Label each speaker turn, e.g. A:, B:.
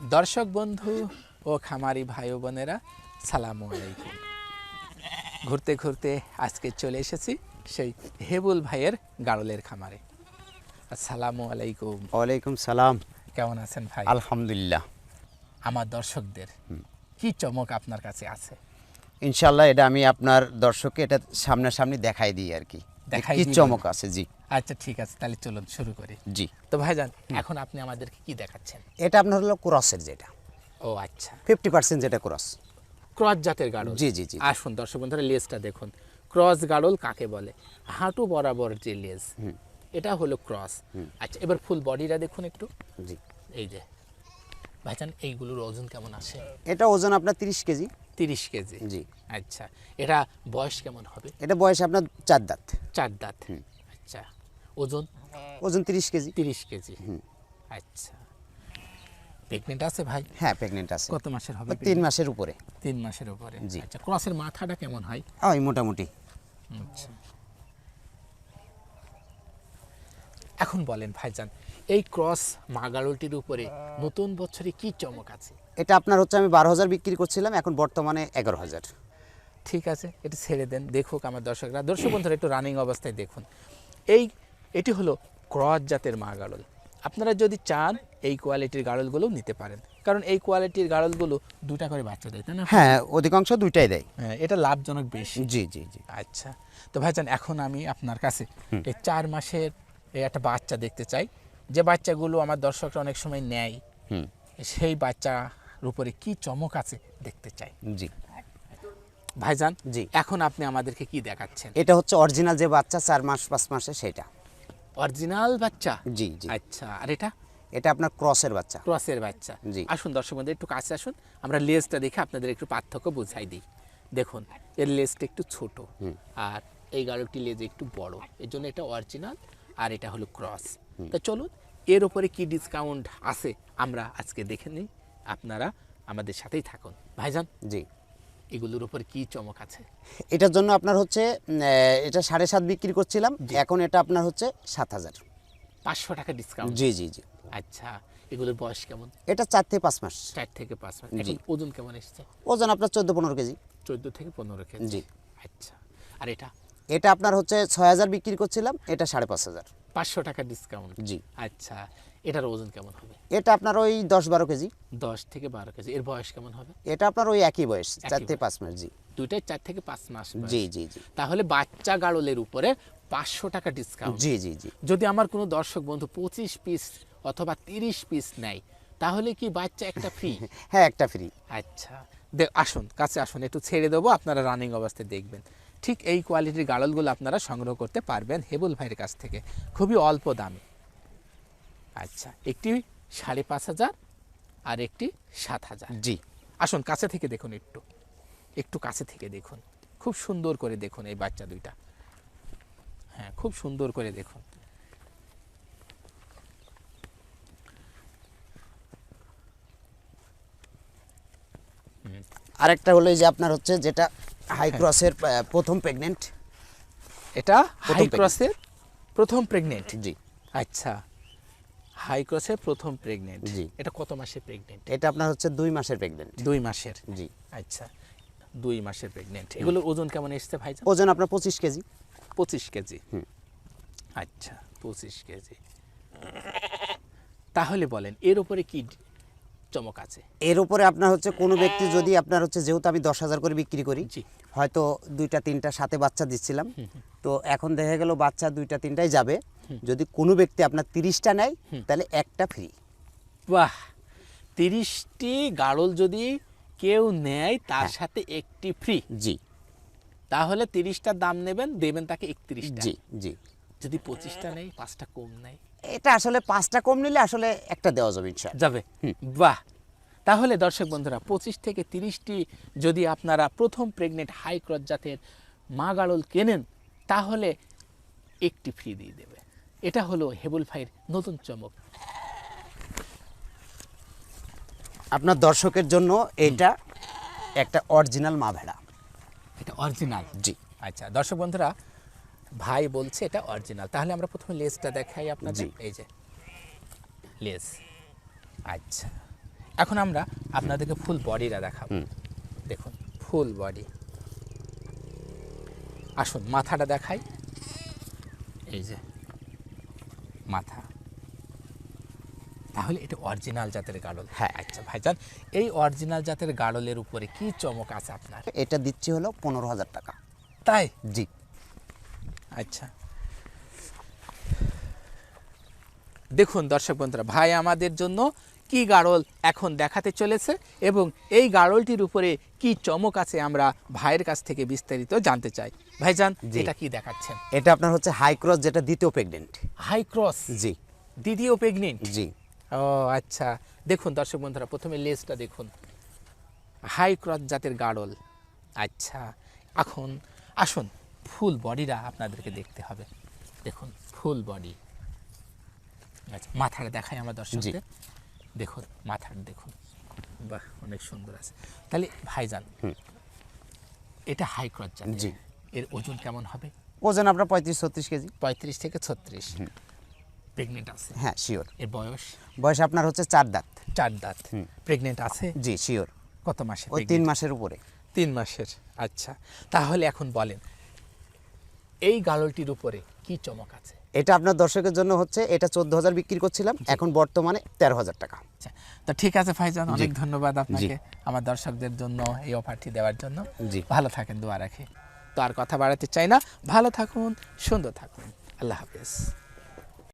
A: দর্শক বন্ধু ও খামারি ভাই বোনেরা সালামু আলাইকুম। ঘুরতে ঘুরতে আজকে চলে এসেছি সেই হেবুল ভাইয়ের গাড়লের খামারে। আসসালামু আলাইকুম।
B: ওয়ালাইকুম সালাম।
A: কেমন আছেন ভাই?
B: আলহামদুলিল্লাহ।
A: আমার দর্শকদের কি চমক আপনার কাছে আছে?
B: ইনশাল্লাহ এটা আমি আপনার দর্শককে এটা সামনাসামনি দেখাই দিই আর কি।
A: দেখাই
B: কি চমক আছে জি।
A: আচ্ছা ঠিক আছে তাহলে চলুন শুরু করি।
B: জি।
A: তো ভাইজান এখন আপনি আমাদেরকে কি দেখাচ্ছেন?
B: এটা আপনার হলো ক্রসের যেটা।
A: ও আচ্ছা।
B: ফিফটি পার্সেন্ট যেটা ক্রস।
A: ক্রস জাতের গাড়ল।
B: জি, জি, জি।
A: আসুন দর্শক বন্ধুরা লেজটা দেখুন। ক্রস গাড়ল কাকে বলে? হাঁটু বরাবর যে লেজ এটা হলো ক্রস। আচ্ছা এবার ফুল বডিটা দেখুন একটু।
B: জি।
A: এই যে ভাইজান এইগুলোর ওজন কেমন আসে
B: এটা ওজন আপনার তিরিশ কেজি।
A: তিরিশ কেজি।
B: জি।
A: আচ্ছা এটা বয়স কেমন হবে?
B: এটা বয়স আপনার চার দাঁত।
A: চার দাঁত। আচ্ছা। ওজন?
B: ওজন তিরিশ কেজি।
A: তিরিশ কেজি। আচ্ছা। প্রেগনেন্ট আছে ভাই?
B: হ্যাঁ প্রেগনেন্ট আছে।
A: কত মাসের হবে
B: তিন মাসের উপরে।
A: তিন মাসের উপরে।
B: জি।
A: আচ্ছা ক্রসের মাথাটা কেমন হয়?
B: ওই মোটামুটি।
A: আচ্ছা। এখন বলেন ভাইজান এই ক্রস মাগারলটির উপরে নতুন বছরে কি চমক আছে?
B: এটা আপনার হচ্ছে আমি বারো হাজার বিক্রি করছিলাম এখন বর্তমানে এগারো হাজার।
A: ঠিক আছে এটা ছেড়ে দেন দেখুক আমার দর্শকরা। দর্শক বন্ধুরা একটু রানিং অবস্থায় দেখুন। এই এটি হলো ক্রস জাতের মা গাড়ল আপনারা যদি চান এই কোয়ালিটির গাড়লগুলোও নিতে পারেন কারণ এই কোয়ালিটির গাড়লগুলো দুটা করে বাচ্চা দেয় তাই না?
B: হ্যাঁ অধিকাংশ দুইটাই দেয়।
A: হ্যাঁ এটা লাভজনক বেশি।
B: জি জি জি।
A: আচ্ছা তো ভাইজান এখন আমি আপনার কাছে এই চার মাসের একটা বাচ্চা দেখতে চাই। যে বাচ্চাগুলো আমার দর্শকরা অনেক সময় নেয় সেই বাচ্চার উপরে কি চমক আছে দেখতে চাই।
B: জি।
A: ভাইজান
B: জি।
A: এখন আপনি আমাদেরকে কি দেখাচ্ছেন?
B: এটা হচ্ছে অরিজিনাল যে বাচ্চা চার মাস পাঁচ মাসে সেটা।
A: অরিজিনাল বাচ্চা?
B: জি জি।
A: আচ্ছা আর এটা?
B: এটা আপনার ক্রসের বাচ্চা।
A: ক্রসের বাচ্চা।
B: জি।
A: আসুন দর্শক বন্ধু একটু কাছে আসুন আমরা লেজটা দেখে আপনাদের একটু পার্থক্য বুঝাই দিই। দেখুন এর লেজটা একটু ছোট আর এই গাড়লটি লেজ একটু বড়। এর জন্য এটা অরিজিনাল আর এটা হলো ক্রস। তা চলুন এর উপরে কি ডিসকাউন্ট আছে আমরা আজকে দেখে নিই। আপনারা আমাদের সাথেই থাকুন। ভাইজান?
B: জি।
A: এগুলোর উপর কি চমক আছে?
B: এটার জন্য আপনার হচ্ছে এটা সাড়ে সাত বিক্রি করছিলাম এখন এটা আপনার হচ্ছে সাত হাজার।
A: পাঁচশো টাকা ডিসকাউন্ট
B: জি জি জি।
A: আচ্ছা এগুলোর বয়স কেমন?
B: এটা চার থেকে পাঁচ মাস।
A: চার থেকে পাঁচ মাস।
B: জি।
A: ওজন কেমন এসছে?
B: ওজন আপনার চোদ্দ পনেরো কেজি।
A: চোদ্দ থেকে পনেরো কেজি?
B: জি।
A: আচ্ছা আর এটা?
B: এটা আপনার হচ্ছে ছয় হাজার বিক্রি করছিলাম এটা সাড়ে পাঁচ হাজার।
A: পাঁচশো টাকা ডিসকাউন্ট
B: জি।
A: আচ্ছা এটার ওজন কেমন হবে?
B: এটা আপনার ওই দশ বারো কেজি।
A: দশ থেকে বারো কেজি। এর বয়স কেমন হবে?
B: এটা আপনার ওই একই বয়স চার থেকে পাঁচ মাস জি।
A: দুইটাই চার থেকে পাঁচ মাস
B: জি জি জি।
A: তাহলে বাচ্চা গাড়লের উপরে পাঁচশো টাকা ডিসকাউন্ট
B: জি জি জি।
A: যদি আমার কোনো দর্শক বন্ধু পঁচিশ পিস অথবা তিরিশ পিস নেয় তাহলে কি বাচ্চা একটা ফ্রি
B: হ্যাঁ একটা ফ্রি
A: আচ্ছা। দে- আসুন কাছে আসুন একটু ছেড়ে দেবো আপনারা রানিং অবস্থায় দেখবেন। ঠিক এই কোয়ালিটির গাড়লগুলো আপনারা সংগ্রহ করতে পারবেন হেবুল ভাইয়ের কাছ থেকে। খুবই অল্প দামে। আচ্ছা একটি সাড়ে পাঁচ হাজার আর একটি সাত হাজার।
B: জি।
A: আসুন কাছে থেকে দেখুন একটু। একটু কাছে থেকে দেখুন। খুব সুন্দর করে দেখুন এই বাচ্চা দুইটা। হ্যাঁ খুব সুন্দর করে দেখুন।
B: আরেকটা হলো যে আপনার হচ্ছে যেটা হাই ক্রসের প্রথম প্রেগনেন্ট
A: এটা হাই। ক্রসের প্রথম প্রেগনেন্ট
B: জি।
A: আচ্ছা। হাই ক্রসের প্রথম প্রেগনেন্ট
B: জি।
A: এটা কত মাসের প্রেগনেন্ট
B: এটা আপনার হচ্ছে দুই মাসের প্রেগনেন্ট
A: দুই মাসের?
B: জি।
A: আচ্ছা দুই মাসের প্রেগনেন্ট এগুলোর ওজন কেমন এসছে ভাই
B: ওজন আপনার পঁচিশ কেজি।
A: পঁচিশ কেজি? আচ্ছা পঁচিশ কেজি। তাহলে বলেন এর উপরে কি চমক আছে?
B: এর উপরে আপনার হচ্ছে কোনো ব্যক্তি যদি আপনার হচ্ছে যেহেতু আমি দশ হাজার করে বিক্রি করি। হয়তো দুইটা তিনটা সাথে বাচ্চা দিচ্ছিলাম। তো এখন দেখা গেল বাচ্চা দুইটা তিনটাই যাবে। যদি কোনো ব্যক্তি আপনার তিরিশটা নেয় তাহলে একটা ফ্রি
A: বাহ! তিরিশটি গাড়ল যদি কেউ নেয় তার
B: হ্যাঁ।
A: সাথে একটি ফ্রি
B: জি।
A: তাহলে তিরিশটার দাম নেবেন দেবেন তাকে একত্রিশ
B: জি জি।
A: যদি পঁচিশটা নেই পাঁচটা কম নেয়।
B: এটা আসলে পাঁচটা কম নিলে আসলে একটা দেওয়া যাবে ইনশাল্লাহ
A: যাবে? বাহ! তাহলে দর্শক বন্ধুরা পঁচিশ থেকে তিরিশটি যদি আপনারা প্রথম প্রেগনেন্ট হাই ক্রস জাতের মা গাড়ল কেনেন তাহলে একটি ফ্রি দিয়ে দেবে। এটা হলো হেবুল ভাইয়ের নতুন চমক।
B: আপনার দর্শকের জন্য এইটা একটা অরিজিনাল মা ভেড়া।
A: এটা অরিজিনাল?
B: জি।
A: আচ্ছা দর্শক বন্ধুরা ভাই বলছে এটা অরিজিনাল। তাহলে আমরা প্রথমে লেজটা দেখাই আপনাদের। এই যে লেজ আচ্ছা এখন আমরা আপনাদেরকে ফুল বডিটা দেখাবো। দেখুন ফুল বডি। আসুন মাথাটা দেখাই। এই যে মাথা। তাহলে এটা অরিজিনাল জাতের গাড়ল।
B: হ্যাঁ।
A: আচ্ছা ভাইজান এই অরিজিনাল জাতের গাড়লের উপরে কি চমক আছে আপনার?
B: এটা দিচ্ছি হলো পনেরো হাজার টাকা।
A: তাই?
B: জি।
A: আচ্ছা। দেখুন দর্শক বন্ধুরা ভাই আমাদের জন্য কি গাড়ল এখন দেখাতে চলেছে এবং এই গাড়লটির উপরে কি চমক আছে আমরা ভাইয়ের কাছ থেকে বিস্তারিত জানতে চাই। ভাইজান। এটা কি দেখাচ্ছেন?
B: এটা আপনার হচ্ছে হাই ক্রস যেটা দ্বিতীয় প্রেগনেন্ট
A: হাই ক্রস
B: জি।
A: দ্বিতীয় প্রেগনেন্ট
B: জি।
A: ও আচ্ছা। দেখুন দর্শক বন্ধুরা প্রথমে লেজটা দেখুন। হাই ক্রস জাতের গাড়ল আচ্ছা। এখন আসুন ফুল বডিটা আপনাদেরকে দেখতে হবে। দেখুন ফুল বডি। আচ্ছা মাথাটা দেখাই আমার দর্শকদের। দেখুন মাথাটা দেখুন। বাহ অনেক সুন্দর আছে। তাহলে ভাইজান এটা হাই ক্রস জাত
B: জি।
A: এর ওজন কেমন হবে?
B: ওজন আপনার পঁয়ত্রিশ ছত্রিশ কেজি।
A: পঁয়ত্রিশ থেকে ছত্রিশ। প্রেগনেন্ট আছে?
B: হ্যাঁ শিওর
A: এর বয়স?
B: বয়স আপনার হচ্ছে চার দাঁত।
A: চার দাঁত। প্রেগনেন্ট আছে?
B: জি শিওর
A: কত মাসে
B: ওই তিন মাসের উপরে।
A: তিন মাসের আচ্ছা। তাহলে এখন বলেন এই গালটির উপরে কি চমক আছে?
B: এটা আপনার দর্শকের জন্য হচ্ছে এটা চোদ্দ হাজার বিক্রি করছিলাম এখন বর্তমানে তেরো হাজার টাকা।
A: আচ্ছা তো ঠিক আছে ভাইজান অনেক ধন্যবাদ আপনাকে আমার দর্শকদের জন্য এই অফারটি দেওয়ার জন্য।
B: জি।
A: ভালো থাকেন দোয়া রাখি। তো আর কথা বাড়াতে চাই না। ভালো থাকুন সুন্দর থাকুন। আল্লাহ হাফেজ।